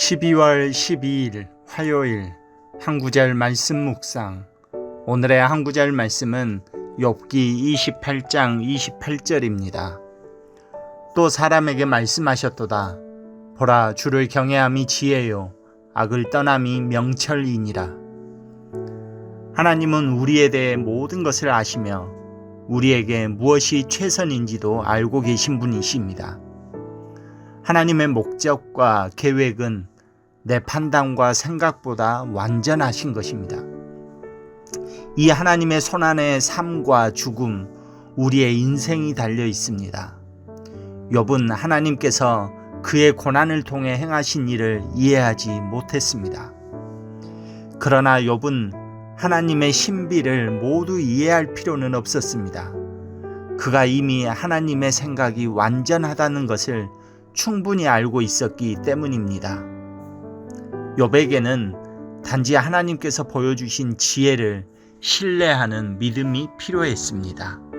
12월 12일 화요일 한구절 말씀 묵상 오늘의 한구절 말씀은 욥기 28장 28절입니다. 또 사람에게 말씀하셨도다 보라 주를 경외함이 지혜요 악을 떠남이 명철이니라 하나님은 우리에 대해 모든 것을 아시며 우리에게 무엇이 최선인지도 알고 계신 분이십니다. 하나님의 목적과 계획은 내 판단과 생각보다 완전하신 것입니다. 이 하나님의 손안에 삶과 죽음, 우리의 인생이 달려 있습니다. 욥은 하나님께서 그의 고난을 통해 행하신 일을 이해하지 못했습니다. 그러나 욥은 하나님의 신비를 모두 이해할 필요는 없었습니다. 그가 이미 하나님의 생각이 완전하다는 것을 충분히 알고 있었기 때문입니다. 욥에게는 단지 하나님께서 보여주신 지혜를 신뢰하는 믿음이 필요했습니다.